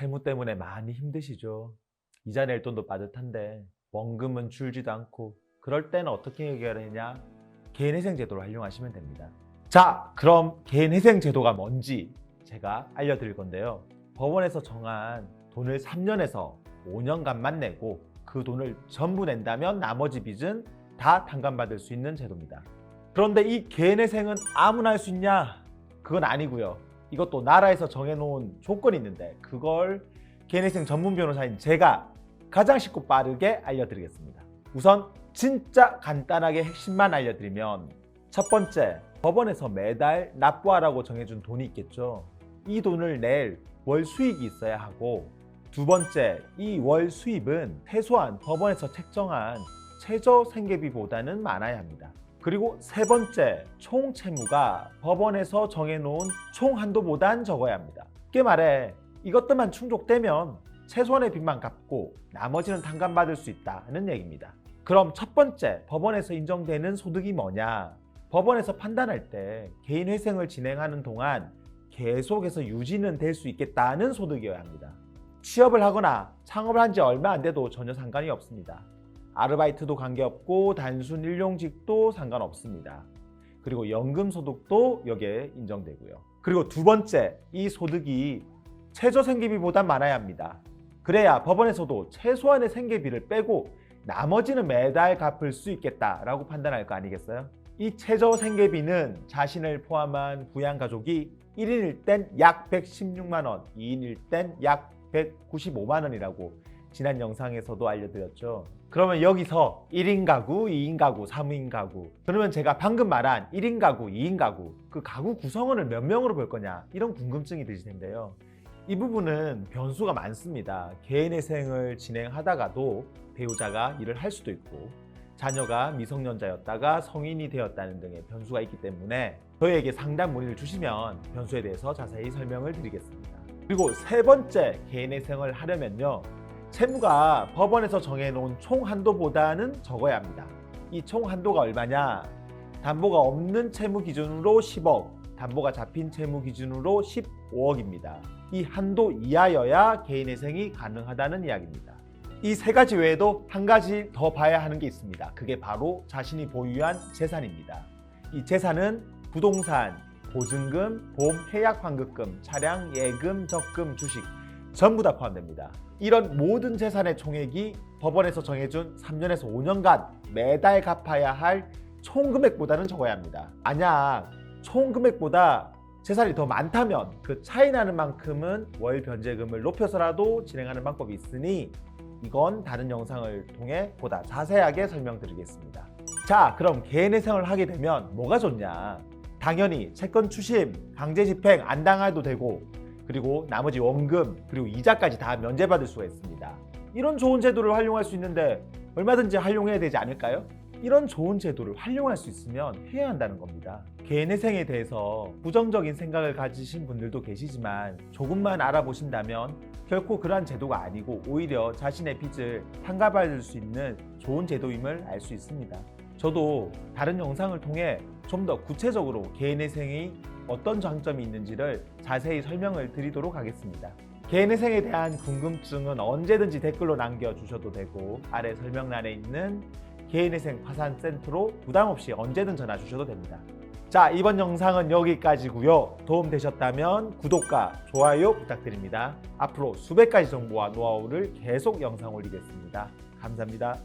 채무 때문에 많이 힘드시죠. 이자 낼 돈도 빠듯한데 원금은 줄지도 않고 그럴 때는 어떻게 해결하냐? 개인회생 제도를 활용하시면 됩니다. 자, 그럼 개인회생 제도가 뭔지 제가 알려드릴 건데요. 법원에서 정한 돈을 3년에서 5년간만 내고 그 돈을 전부 낸다면 나머지 빚은 다 탕감받을 수 있는 제도입니다. 그런데 이 개인회생은 아무나 할 수 있냐? 그건 아니고요. 이것도 나라에서 정해놓은 조건이 있는데 그걸 개인회생 전문 변호사인 제가 가장 쉽고 빠르게 알려드리겠습니다. 우선 진짜 간단하게 핵심만 알려드리면 첫 번째 법원에서 매달 납부하라고 정해준 돈이 있겠죠. 이 돈을 낼 월 수익이 있어야 하고 두 번째 이 월 수입은 최소한 법원에서 책정한 최저 생계비보다는 많아야 합니다. 그리고 세 번째 총 채무가 법원에서 정해놓은 총 한도보단 적어야 합니다. 쉽게 말해 이것들만 충족되면 최소한의 빚만 갚고 나머지는 탕감받을 수 있다는 얘기입니다. 그럼 첫 번째 법원에서 인정되는 소득이 뭐냐? 법원에서 판단할 때 개인 회생을 진행하는 동안 계속해서 유지는 될 수 있겠다는 소득이어야 합니다. 취업을 하거나 창업을 한 지 얼마 안 돼도 전혀 상관이 없습니다. 아르바이트도 관계없고 단순 일용직도 상관없습니다. 그리고 연금 소득도 여기에 인정되고요. 그리고 두 번째, 이 소득이 최저 생계비보다 많아야 합니다. 그래야 법원에서도 최소한의 생계비를 빼고 나머지는 매달 갚을 수 있겠다라고 판단할 거 아니겠어요? 이 최저 생계비는 자신을 포함한 부양 가족이 1인일 땐 약 116만 원, 2인일 땐 약 195만 원이라고 지난 영상에서도 알려드렸죠. 그러면 여기서 1인 가구, 2인 가구, 3인 가구. 그러면 제가 방금 말한 1인 가구, 2인 가구, 그 가구 구성원을 몇 명으로 볼 거냐 이런 궁금증이 드실 텐데요. 이 부분은 변수가 많습니다. 개인의 생을 진행하다가도 배우자가 일을 할 수도 있고 자녀가 미성년자였다가 성인이 되었다는 등의 변수가 있기 때문에 저희에게 상담 문의를 주시면 변수에 대해서 자세히 설명을 드리겠습니다. 그리고 세 번째 개인의 생을 하려면요. 채무가 법원에서 정해놓은 총 한도보다는 적어야 합니다. 이 총 한도가 얼마냐? 담보가 없는 채무 기준으로 10억, 담보가 잡힌 채무 기준으로 15억입니다. 이 한도 이하여야 개인회생이 가능하다는 이야기입니다. 이 세 가지 외에도 한 가지 더 봐야 하는 게 있습니다. 그게 바로 자신이 보유한 재산입니다. 이 재산은 부동산, 보증금, 보험 해약 환급금, 차량 예금, 적금, 주식 전부 다 포함됩니다. 이런 모든 재산의 총액이 법원에서 정해준 3년에서 5년간 매달 갚아야 할 총 금액보다는 적어야 합니다. 만약 총 금액보다 재산이 더 많다면 그 차이 나는 만큼은 월 변제금을 높여서라도 진행하는 방법이 있으니 이건 다른 영상을 통해 보다 자세하게 설명드리겠습니다. 자, 그럼 개인회생을 하게 되면 뭐가 좋냐? 당연히 채권 추심, 강제 집행 안 당해도 되고 그리고 나머지 원금 그리고 이자까지 다 면제받을 수가 있습니다. 이런 좋은 제도를 활용할 수 있는데 얼마든지 활용해야 되지 않을까요? 이런 좋은 제도를 활용할 수 있으면 해야 한다는 겁니다. 개인회생에 대해서 부정적인 생각을 가지신 분들도 계시지만 조금만 알아보신다면 결코 그러한 제도가 아니고 오히려 자신의 빚을 탕감받을 수 있는 좋은 제도임을 알 수 있습니다. 저도 다른 영상을 통해 좀 더 구체적으로 개인회생이 어떤 장점이 있는지를 자세히 설명을 드리도록 하겠습니다. 개인회생에 대한 궁금증은 언제든지 댓글로 남겨주셔도 되고 아래 설명란에 있는 개인회생 파산센터로 부담없이 언제든 전화 주셔도 됩니다. 자 이번 영상은 여기까지고요. 도움 되셨다면 구독과 좋아요 부탁드립니다. 앞으로 수백 가지 정보와 노하우를 계속 영상 올리겠습니다. 감사합니다.